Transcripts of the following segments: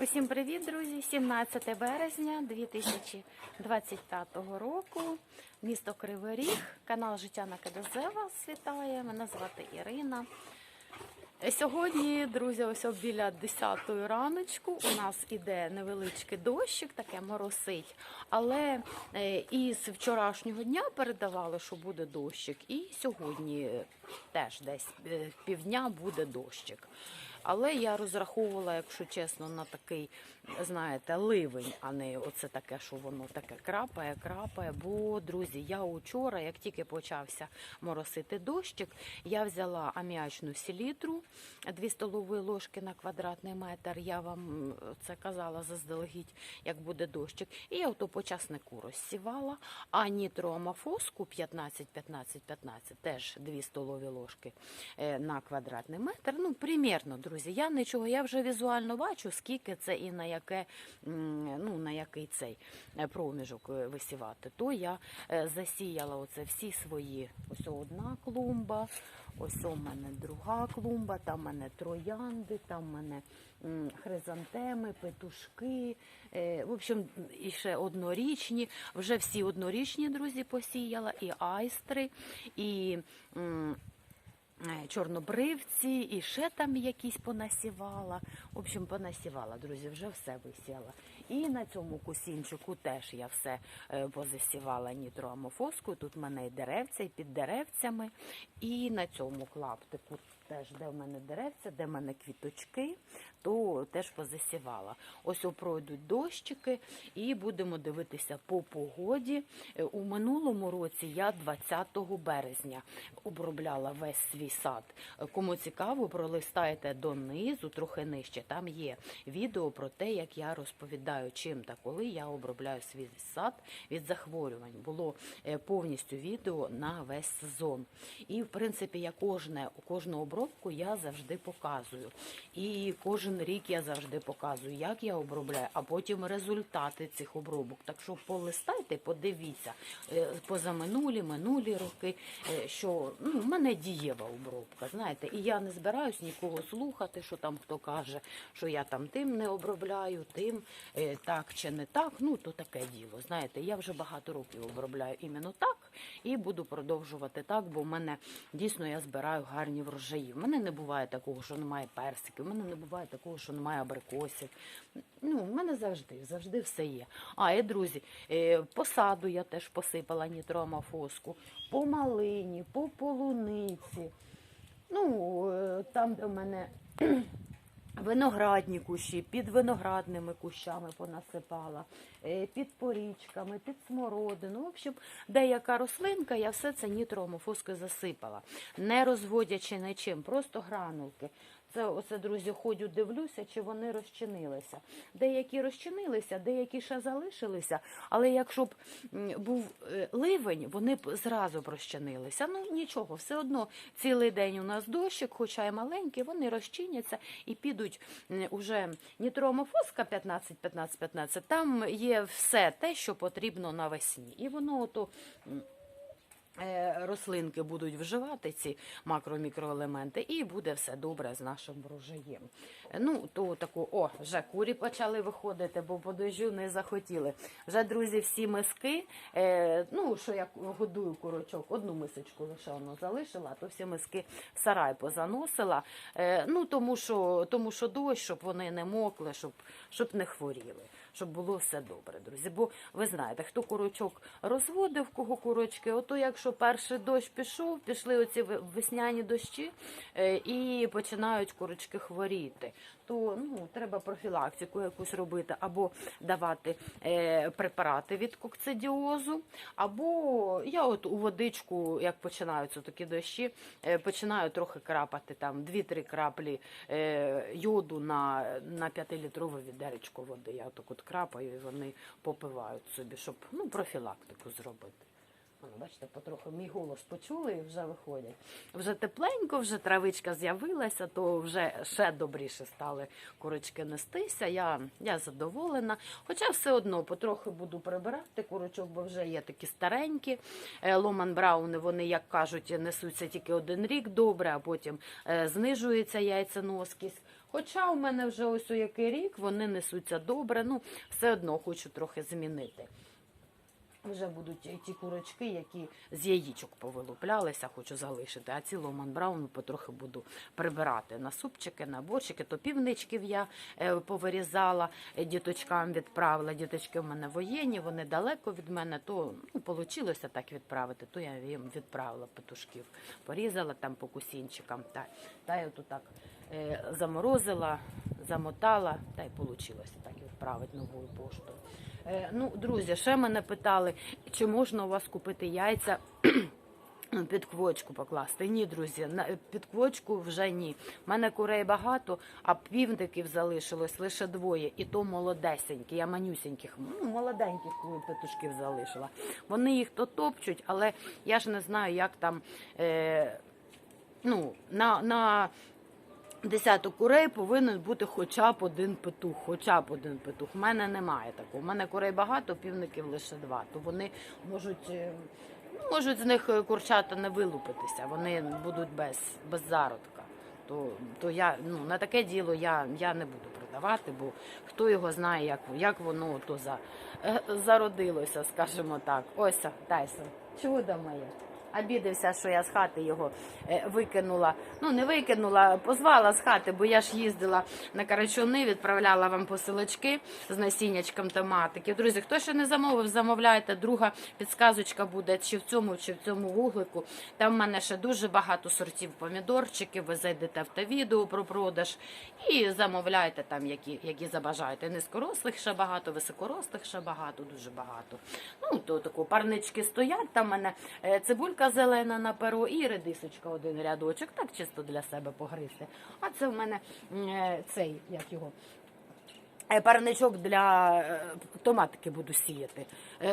Усім привіт, друзі! 17 березня 2025 року. Місто Кривий Ріг, канал Життя на КДЗ вас. Мене звати Ірина. Сьогодні, друзі, ось біля 10 раночку у нас іде невеличкий дощик, таке моросить. Але е, із вчорашнього дня передавали, що буде дощик, і сьогодні теж десь е, півдня буде дощик. Але я розраховувала, якщо чесно, на такий, знаєте, ливень, а не оце таке, що воно таке крапає, крапає. Бо, друзі, я учора, як тільки почався моросити дощик, я взяла аміачну селітру, 2 столові ложки на квадратний метр. Я вам це казала заздалегідь, як буде дощик. І я ото по часнику розсівала, а нітроамофоску 15, 15, 15, теж 2 столові ложки е, на квадратний метр. Ну, примірно, друзі, я нічого, я вже візуально бачу, скільки це і на яке, ну, на який цей е, проміжок е, висівати. То я е, засіяла оце всі свої. Ось одна клумба, ось у мене друга клумба, там у мене троянди, там у мене хризантеми, петушки. В общем, і ще однорічні. Вже всі однорічні, друзі, посіяла, і айстри, і. Е, Чорнобривці, і ще там якісь понасівала. В общем, понасівала, друзі, вже все висіяла. І на цьому кусінчику теж я все е, позасівала нітроамофоскою. Тут в мене і деревця, і під деревцями. І на цьому клаптику теж, де в мене деревця, де в мене квіточки, то теж позасівала. Ось пройдуть дощики, і будемо дивитися по погоді. Е, У минулому році я 20 березня обробляла весь свій сад. Е, Кому цікаво, пролистайте донизу, трохи нижче. Там є відео про те, як я розповідаю, чим та коли я обробляю свій сад від захворювань. Було е, повністю відео на весь сезон. І в принципі, я кожне кожну обробку я завжди показую. І кожен рік я завжди показую, як я обробляю, а потім результати цих обробок. Так що полистайте, подивіться е, позаминулі, минулі роки, е, що ну, в мене дієва обробка. Знаєте, і я не збираюсь нікого слухати, що там хто каже, що я там тим не обробляю, тим е, так чи не так. Ну то таке діло. Знаєте, я вже багато років обробляю іменно так і буду продовжувати так, бо в мене дійсно я збираю гарні врожаї. В мене не буває такого, що немає персиків, в мене не буває такого, що немає абрикосів. Ну, в мене завжди, завжди все є. А, і друзі, посаду по саду я теж посипала нітроамофоску, по малині, по полуниці. Ну, е, там, де в мене виноградні кущі, під виноградними кущами понасипала, е, під порічками, під смородину. В общем, деяка рослинка, я все це нітроамофоскою засипала, не розводячи нічим, просто гранулки. Це оце, друзі, ходю, дивлюся, чи вони розчинилися. Деякі розчинилися, деякі ще залишилися. Але якщо б був е, ливень, вони б зразу б розчинилися. Ну нічого, все одно цілий день у нас дощик, хоча й маленький, вони розчиняться і підуть уже нітроамофоска 15, 15, 15, Там є все те, що потрібно навесні. І воно ото. Е, Рослинки будуть вживати ці макро-мікроелементи, і буде все добре з нашим врожаєм. Е, Ну, то таку, о, вже курі почали виходити, бо по дощу не захотіли. Вже, друзі, всі миски, е, ну, що я годую курочок, одну мисочку лише воно залишила, то всі миски в сарай позаносила. Ну, тому що, тому що дощ, щоб вони не мокли, щоб, щоб не хворіли. Щоб було все добре, друзі. Бо ви знаєте, хто курочок розводив, кого курочки, ото якщо перший дощ пішов, пішли оці весняні дощі е, і починають курочки хворіти, то ну, треба профілактику якусь робити, або давати е, препарати від кокцидіозу, або я от у водичку, як починаються такі дощі, е, починаю трохи крапати там 2-3 краплі е, йоду на, на 5-літрове відеречко води. Я так от крапаю і вони попивають собі, щоб ну, профілактику зробити. Бачите, потроху мій голос почули і вже виходять. Вже тепленько, вже травичка з'явилася, то вже ще добріше стали курочки нестися. Я, я задоволена. Хоча все одно потроху буду прибирати курочок, бо вже є такі старенькі. Е, Ломан Брауни, вони, як кажуть, несуться тільки один рік добре, а потім е, знижується яйценоскість. Хоча у мене вже ось у який рік вони несуться добре, ну все одно хочу трохи змінити. Вже будуть ті курочки, які з яєчок повилуплялися, хочу залишити. А ці Ломан Браун потрохи буду прибирати на супчики, на борщики. То півничків я е, повирізала, е, діточкам відправила. Діточки в мене воєнні, вони далеко від мене. То ну, вийшло так відправити, то я їм відправила петушків. Порізала там по кусінчикам. Та, та я тут так е, заморозила, замотала, та й вийшло так відправити новою поштою. Е, Ну, друзі, ще мене питали, чи можна у вас купити яйця під квочку покласти. Ні, друзі, під квочку вже ні. У мене курей багато, а півників залишилось лише двоє, і то молодесенькі. Я манюсеньких, ну, молоденьких петушків залишила. Вони їх то топчуть, але я ж не знаю, як там. Е, ну, на, на десяток курей повинен бути хоча б один петух. Хоча б один петух. У мене немає такого. У мене курей багато, півників лише два. То вони можуть. е, ну, Можуть з них е, курчата не вилупитися, вони будуть без, без зародка. То, то я ну, на таке діло я, я не буду продавати, бо хто його знає, як, як воно то за, е, зародилося, скажімо так. Ось Тайсон, чудо моє. Обідався, що я з хати його е, викинула. Ну, не викинула, позвала з хати, бо я ж їздила на Карачуни, відправляла вам посилочки з насіннячком томатиків. Друзі, хто ще не замовив, замовляйте. Друга підсказочка буде чи в цьому, чи в цьому вуглику. Там в мене ще дуже багато сортів помідорчиків. Ви зайдете в те відео про продаж і замовляйте там, які, які забажаєте. Низькорослих ще багато, високорослих ще багато, дуже багато. Ну, то тако парнички стоять. Там в мене е, цибулька зелена на перо і редисочка один рядочок, так чисто для себе погризти. А це в мене е, цей, як його. е, Парничок для е, томатики буду сіяти.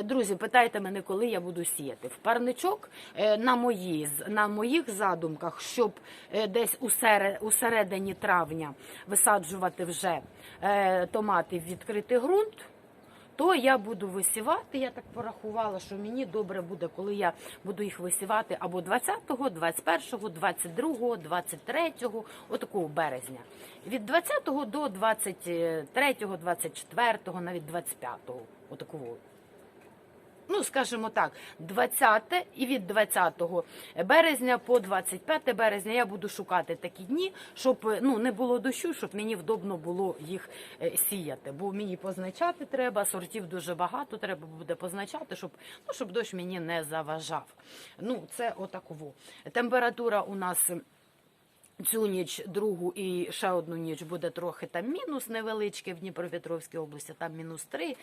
Друзі, питайте мене, коли я буду сіяти. В парничок на, мої, на моїх задумках, щоб десь у, середині травня висаджувати вже томати в відкритий ґрунт то я буду висівати. Я так порахувала, що мені добре буде, коли я буду їх висівати або 20-го, 21-го, 22-го, 23-го, отакого березня. Від 20-го до 23-го, 24-го, навіть 25-го, отакого. Ну, скажімо так, 20 і від 20 березня по 25 березня я буду шукати такі дні, щоб е, ну не було дощу, щоб мені вдобно було їх е, сіяти. Бо мені позначати треба, сортів дуже багато, треба буде позначати, щоб ну щоб дощ мені не заважав. Ну, це отаково. Температура у нас. Цю ніч, другу і ще одну ніч буде трохи там мінус невеличкий в Дніпропетровській області, там мінус 3,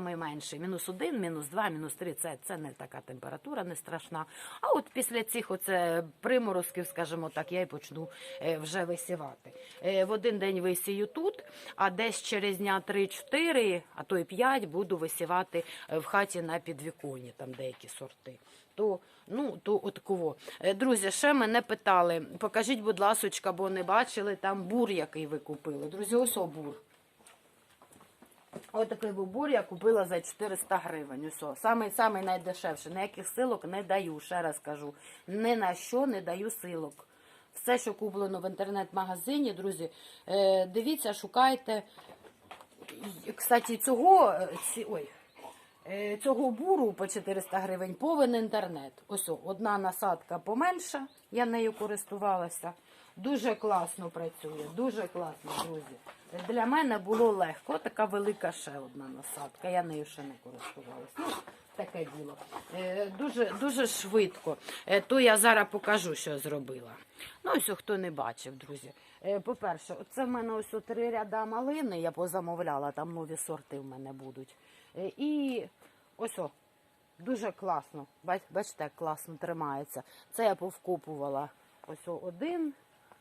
найменший, мінус 1, мінус 2, мінус 3, це, це не така температура, не страшна. А от після цих оце приморозків, скажімо так, я й почну е, вже висівати. Е, В один день висію тут, а десь через дня 3-4, а то й 5 буду висівати е, в хаті на підвіконі, там деякі сорти то ну то от кого. Е, Друзі, ще мене питали. Покажіть, будь ласочка, бо не бачили там бур, який ви купили. Друзі, ось о бур. Ось такий був бур я купила за 400 гривень. О. самий, самий найдешевший. Ніяких силок не даю, ще раз кажу. Ні на що не даю силок. Все, що куплено в інтернет-магазині, друзі, е, дивіться, шукайте. Кстати, цього, е, ці, ой, Цього буру по 400 гривень повен інтернет. Ось одна насадка поменша, я нею користувалася. Дуже класно працює, дуже класно, друзі. Для мене було легко. Така велика ще одна насадка. Я нею ще не користувалася. Ну, таке діло. Е, Дуже, дуже швидко. Е, То я зараз покажу, що зробила. Ну, ось хто не бачив, друзі. Е, По-перше, це в мене ось три ряда малини, я позамовляла, там нові сорти в мене будуть. Е, І ось о, дуже класно. Бачите, як класно тримається. Це я повкопувала. Ось о, один,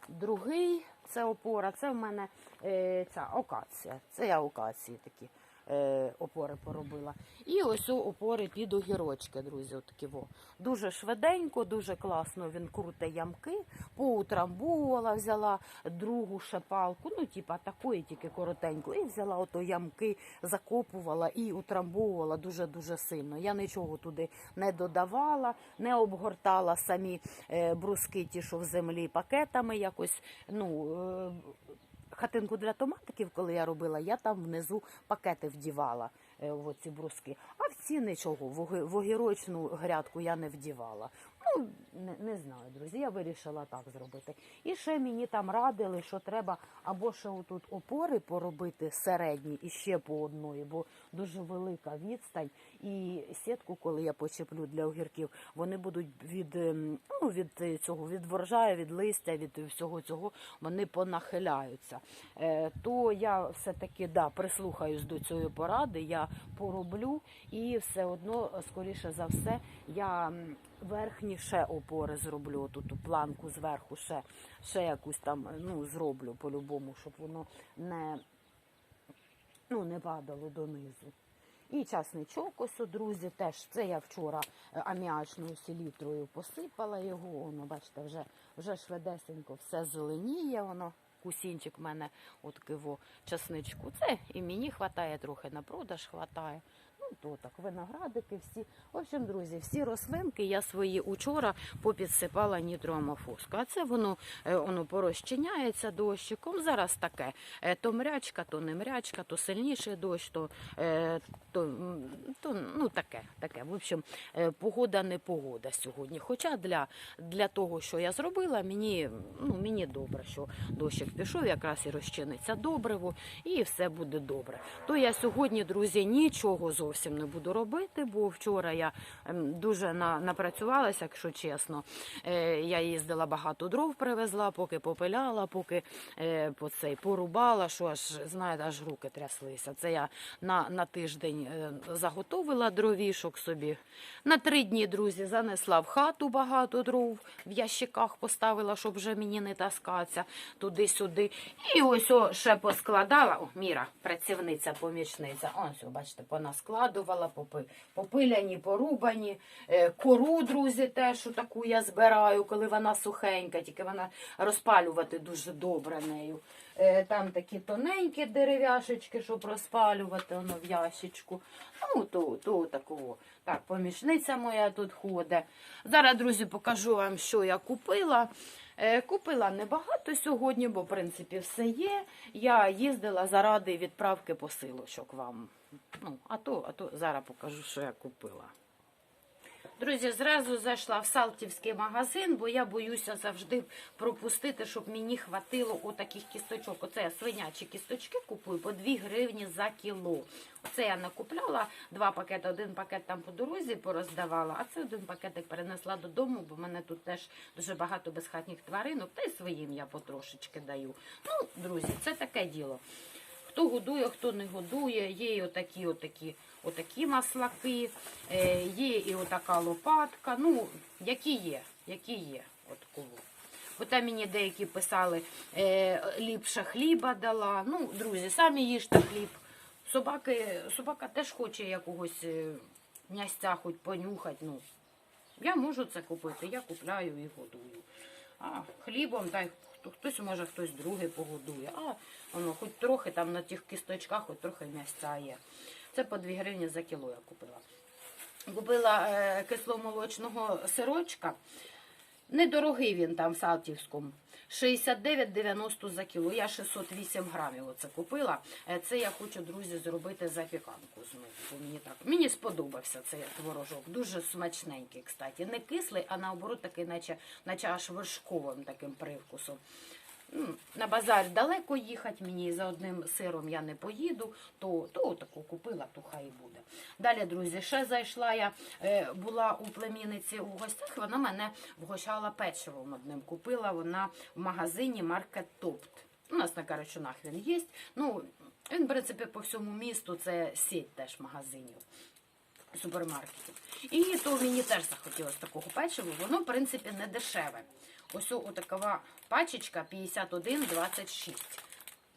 другий, це опора, це в мене е, ця окація. Це я окації такі опори поробила. І ось опори під огірочки, друзі. Отакі во. Дуже швиденько, дуже класно він круте ямки. Поутрамбувала, взяла другу ще палку, ну, типа такої, тільки коротеньку. І взяла ото ямки, закопувала і утрамбовувала дуже-дуже сильно. Я нічого туди не додавала, не обгортала самі е, бруски, ті, що в землі, пакетами якось. ну... Хатинку для томатиків, коли я робила, я там внизу пакети вдівала е, в оці бруски. А в ці нічого, в огірочну грядку я не вдівала. Ну, не, не знаю, друзі, я вирішила так зробити. І ще мені там радили, що треба або ще отут опори поробити середні і ще по одної, бо дуже велика відстань. І сітку, коли я почеплю для огірків, вони будуть від, ем, ну, від е, цього, від воржаю, від листя, від всього цього, вони понахиляються. Е, то я все-таки да, прислухаюсь до цієї поради, я пороблю і все одно, скоріше за все, я верхні ще опори зроблю, тут планку зверху ще, ще якусь там ну, зроблю по-любому, щоб воно не, ну, не падало донизу. І часничок ось, друзі, теж це я вчора е, аміачною селітрою посипала його. Воно, бачите, вже, вже швидесенько все зеленіє, воно. Кусінчик в мене от киво часничку. Це і мені хватає трохи на продаж хватає. Ну, то так, виноградики всі. В общем, друзі, всі рослинки я свої учора попідсипала нітроамофоску. А це воно, е, воно порозчиняється дощиком. Зараз таке. Е, То мрячка, то не мрячка, то сильніший дощ, то, е, то, то ну, таке, таке. В общем, погода не погода сьогодні. Хоча для, для того, що я зробила, мені, ну, мені добре, що дощик пішов, якраз і розчиниться добриво, і все буде добре. То я сьогодні, друзі, нічого зовсім не буду робити, бо вчора я ем, дуже напрацювалася, якщо чесно. Е, я їздила багато дров, привезла, поки попиляла, поки е, по цей порубала, що аж знаєте, аж руки тряслися. Це я на, на тиждень е, заготовила дровішок собі. На три дні, друзі, занесла в хату багато дров, в ящиках поставила, щоб вже мені не таскатися туди-сюди. І ось о, ще поскладала. О, Міра, працівниця, помічниця. Ось, бачите, понаскладувала, попи, попиляні, порубані. Е, Кору, друзі, теж таку я збираю, коли вона сухенька, тільки вона розпалювати дуже добре нею. Е, Там такі тоненькі дерев'яшечки, щоб розпалювати воно в ящичку. Ну, то, то такого. Так, помічниця моя тут ходить. Зараз, друзі, покажу вам, що я купила. Е, Купила небагато сьогодні, бо в принципі все є. Я їздила заради відправки посилочок вам. Ну, а то, а то зараз покажу, що я купила. Друзі, зразу зайшла в Салтівський магазин, бо я боюся завжди пропустити, щоб мені хватило отаких кісточок. Оце я свинячі кісточки купую по 2 гривні за кіло. Оце я накупляла два пакети, один пакет там по дорозі пороздавала, а це один пакетик перенесла додому, бо в мене тут теж дуже багато безхатніх тваринок, та й своїм я потрошечки даю. Ну, друзі, це таке діло. Хто годує, хто не годує, є і отакі, отакі, отакі маслаки, е, є і отака лопатка. Ну, які є, які є. От кого. Бо там мені деякі писали, е, ліпше хліба дала. Ну, друзі, самі їжте хліб. Собаки, собака теж хоче якогось е, м'ясця хоч понюхати. Ну, я можу це купити, я купляю і годую. А хлібом, та хто- хтось може хтось другий погодує. А воно хоч трохи там на тих кісточках, хоч трохи м'ясця є. Це по 2 гривні за кіло я купила. Купила е, кисломолочного сирочка. Недорогий він там в Салтівському. 69,90 за кіло. Я 608 грамів оце купила. Е, Це я хочу, друзі, зробити запіканку з. Бо мені так мені сподобався цей творожок. Дуже смачненький, кстати. Не кислий, а наоборот, такий, наче, наче аж вершковим таким привкусом. На базар далеко їхати мені за одним сиром я не поїду, то, то таку купила, то хай буде. Далі, друзі, ще зайшла я, е, була у племінниці у гостях, вона мене вгощала печивом одним. Купила вона в магазині Маркет Топт. У нас на Карачунах він є. Ну, він, в принципі, по всьому місту це сіть теж магазинів супермаркетів. І то мені теж захотілося такого печива. Воно, в принципі, не дешеве. Ось отакова пачечка 51,26.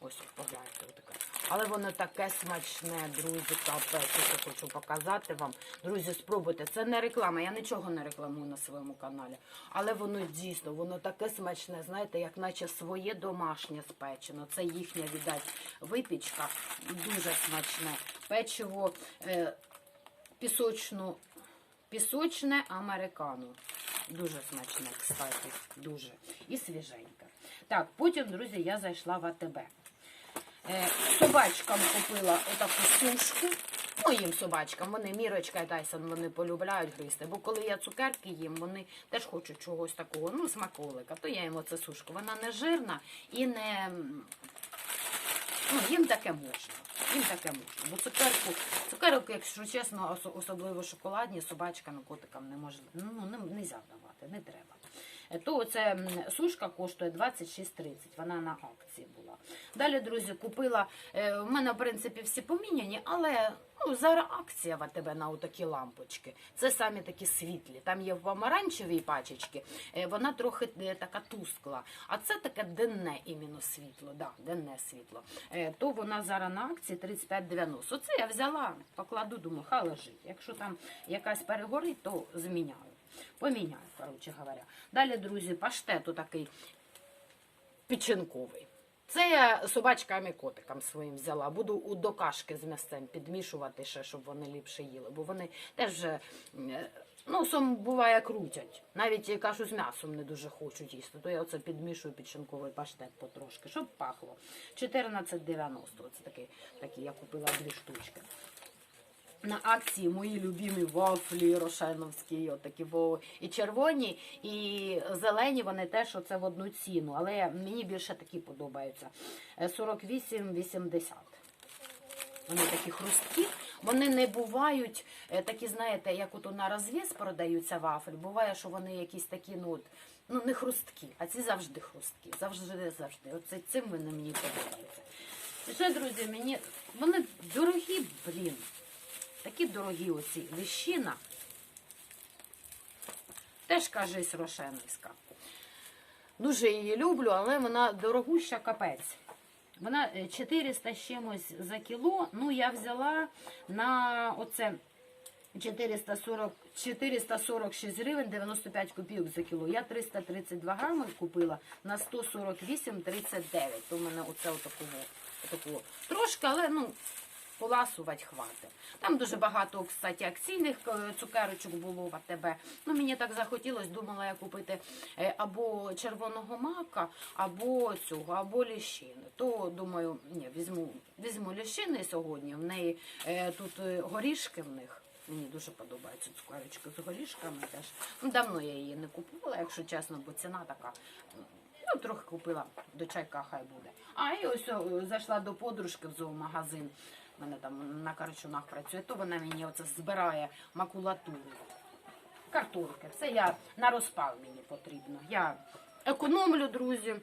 Ось ось, погляньте, отака. Але воно таке смачне, друзі, капець, що хочу показати вам. Друзі, спробуйте. Це не реклама, я нічого не рекламую на своєму каналі. Але воно дійсно, воно таке смачне, знаєте, як наче своє домашнє спечено. Це їхня, віддать, випічка. Дуже смачне. Печиво е, пісочну, пісочне американо. Дуже смачне, кстати, дуже. І свіженьке. Так, потім, друзі, я зайшла в АТБ. Е, Собачкам купила отаку сушку. Моїм собачкам, вони Мірочка і Тайсон, вони полюбляють гризти. Бо коли я цукерки їм, вони теж хочуть чогось такого, ну, смаколика. То я їм оце сушку. Вона не жирна і не. Ну, їм таке можна. Їм таке можна. Бо цукерку, цукерок, якщо чесно, ос- особливо шоколадні, собачкам котикам не можна. Ну, не, не давати, не треба. То це м, сушка коштує 26,30. Вона на акції була. Далі, друзі, купила. е, У мене, в принципі, всі поміняні, але ну, зараз акція в АТБ на отакі лампочки. Це самі такі світлі. Там є в помаранчевій пачечці, е, вона трохи е, така тускла. А це таке денне іменно світло. Да, денне світло. То вона зараз на акції 35,90. Оце я взяла, покладу, думаю, хай лежить. Якщо там якась перегорить, то зміняю. Поміняю, коротше говоря. Далі, друзі, паштету такий печінковий. Це я собачкам і котикам своїм взяла. Буду до кашки з м'ясцем підмішувати ще, щоб вони ліпше їли. Бо вони теж вже, е, ну, сом буває крутять. Навіть кашу з м'ясом не дуже хочуть їсти. То я оце підмішую печінковий паштет потрошки, щоб пахло. 14,90. Оце такий, такий я купила дві штучки. На акції мої любимі вафлі рошеновські, отакі во і червоні, і зелені вони теж оце в одну ціну. Але мені більше такі подобаються. Е, 48,80. Вони такі хрусткі. Вони не бувають е, такі, знаєте, як от на розвіз продаються вафлі. Буває, що вони якісь такі, ну от, ну не хрусткі, а ці завжди хрусткі. Завжди, завжди. Оце цим вони мені подобаються. І ще, друзі, мені вони дорогі, блін. Дорогі оці ліщина. Теж кажись рошеновська. Дуже її люблю, але вона дорогуща капець. Вона е, 400 з чимось за кіло. Ну, я взяла на оце 440, 446 гривень 95 копійок за кіло. Я 332 грами купила на 148,39. То в мене оце отакого, отакого. Трошки, але ну, поласувати хватить. Там дуже багато, кстати, акційних е, цукерочок було в АТБ. Ну, мені так захотілося, думала я купити е, або червоного мака, або цього, або ліщини. То думаю, ні, візьму, візьму ліщини сьогодні. В неї е, тут горішки в них. Мені дуже подобаються цукерочки з горішками теж. Ну, давно я її не купувала, якщо чесно, бо ціна така. Ну, трохи купила до чайка, хай буде. А і ось о, зайшла до подружки в зоомагазин. У мене там на карчунах працює, то вона мені оце збирає макулатуру. Картонки. Все я на розпал мені потрібно. Я економлю, друзі.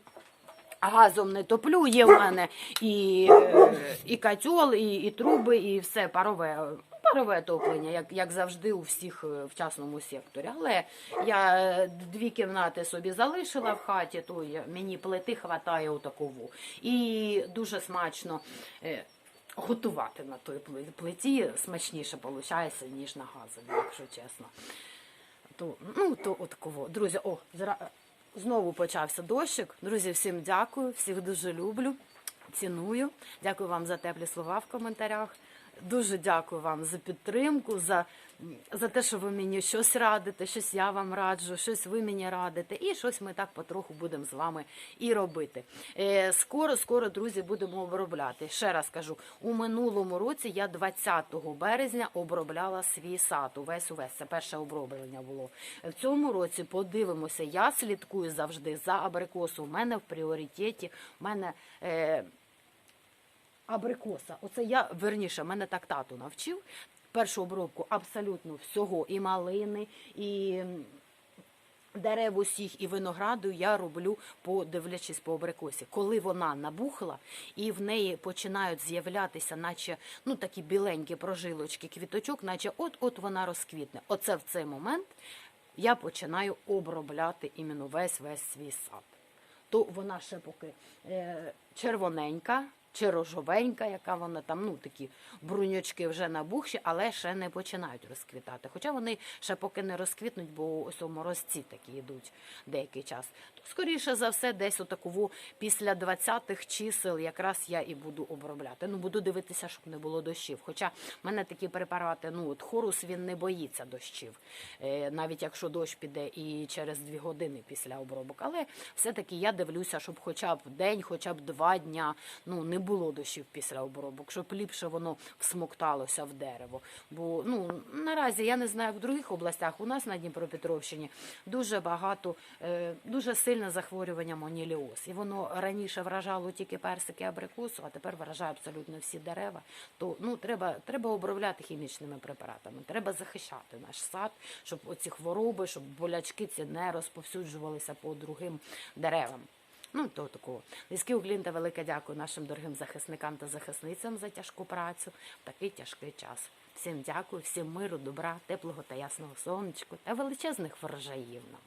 Газом не топлю, є в мене і, е, і котел, і, і труби, і все парове. Парове топлення, як, як завжди у всіх е, в частному секторі. Але я е, дві кімнати собі залишила в хаті, то мені плити хватає у такову. І дуже смачно готувати на той пли- плиті смачніше виходить, ніж на газовій, якщо чесно. То, ну, то от кого. Друзі, о, зра... знову почався дощик. Друзі, всім дякую, всіх дуже люблю, ціную. Дякую вам за теплі слова в коментарях. Дуже дякую вам за підтримку, за, за те, що ви мені щось радите, щось я вам раджу, щось ви мені радите, і щось ми так потроху будемо з вами і робити. Е, скоро, скоро, друзі, будемо обробляти. Ще раз кажу, у минулому році я 20 березня обробляла свій сад. Увесь увесь. Це перше оброблення було. В цьому році подивимося. Я слідкую завжди за абрикосу. У мене в пріоритеті. У мене. Е, абрикоса. Оце я верніше, мене так тато навчив. Першу обробку абсолютно всього, і малини, і дерев усіх, і винограду я роблю, подивлячись по абрикосі. Коли вона набухла і в неї починають з'являтися, наче ну такі біленькі прожилочки квіточок, наче от-от вона розквітне. Оце в цей момент я починаю обробляти іменно весь весь свій сад то вона ще поки е, червоненька чи рожовенька, яка вона там, ну такі бруньочки вже набухші, але ще не починають розквітати. Хоча вони ще поки не розквітнуть, бо ось у морозці такі йдуть деякий час. Скоріше за все, десь отакову після 20-х чисел якраз я і буду обробляти. Ну, буду дивитися, щоб не було дощів. Хоча в мене такі препарати, ну от хорус він не боїться дощів, е, навіть якщо дощ піде і через дві години після обробок. Але все-таки я дивлюся, щоб хоча б день, хоча б два дня ну, не було дощів після обробок, щоб ліпше воно всмокталося в дерево. Бо ну, наразі я не знаю, в других областях, у нас на Дніпропетровщині дуже багато, е, дуже сильне захворювання моніліоз. І воно раніше вражало тільки персики абрикосу, а тепер вражає абсолютно всі дерева. То ну, треба, треба обробляти хімічними препаратами. Треба захищати наш сад, щоб оці хвороби, щоб болячки ці не розповсюджувалися по другим деревам. Ну, то такого. Низький уклін та велике дякую нашим дорогим захисникам та захисницям за тяжку працю в такий тяжкий час. Всім дякую, всім миру, добра, теплого та ясного сонечку та величезних врожаїв нам.